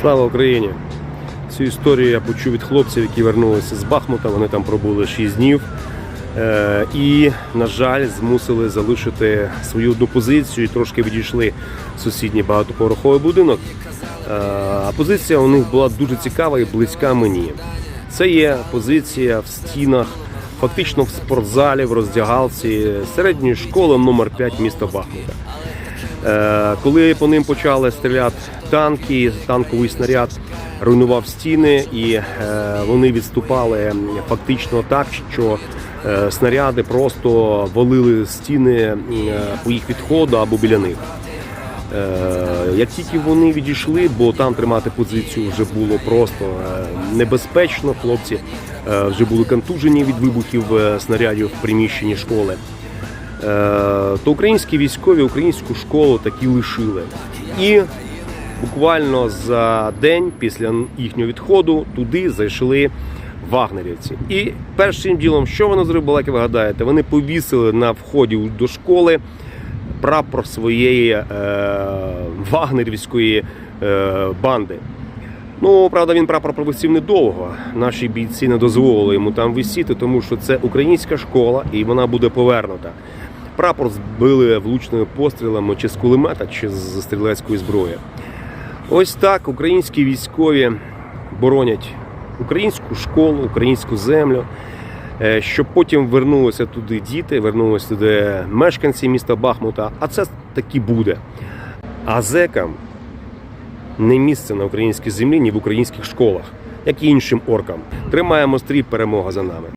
Слава Україні! Цю історію я почув від хлопців, які вернулися з Бахмута. Вони там пробули 6 днів. Е, І, на жаль, змусили залишити свою одну позицію і трошки відійшли в сусідній багатоповерховий будинок. Е, А позиція у них була дуже цікава і близька мені. Це є позиція в стінах, фактично в спортзалі, в роздягалці середньої школи номер 5 міста Бахмута. Е, Коли по ним почали стріляти танки, танковий снаряд руйнував стіни, і е, вони відступали фактично так, що е, снаряди просто валили стіни по їх відходу або біля них. Як тільки вони відійшли, бо там тримати позицію вже було просто небезпечно. Хлопці вже були контужені від вибухів снарядів в приміщенні школи. Е, То українські військові українську школу таки лишили. І буквально за день після їхнього відходу туди зайшли вагнерівці. І першим ділом, що вони зробили, як ви гадаєте, вони повісили на вході до школи прапор своєї е, вагнерівської е, банди. Ну, правда, він прапор провисів недовго. Наші бійці не дозволили йому там висіти, тому що це українська школа і вона буде повернута. Прапор збили влучними пострілами чи з кулемета, чи з стрілецької зброї. Ось так українські військові боронять українську школу, українську землю, е, щоб потім вернулися туди діти, вернулися туди мешканці міста Бахмута. А це таки буде. А зекам не місце на українській землі, ні в українських школах, як і іншим оркам. Тримаємо стрій, перемога за нами.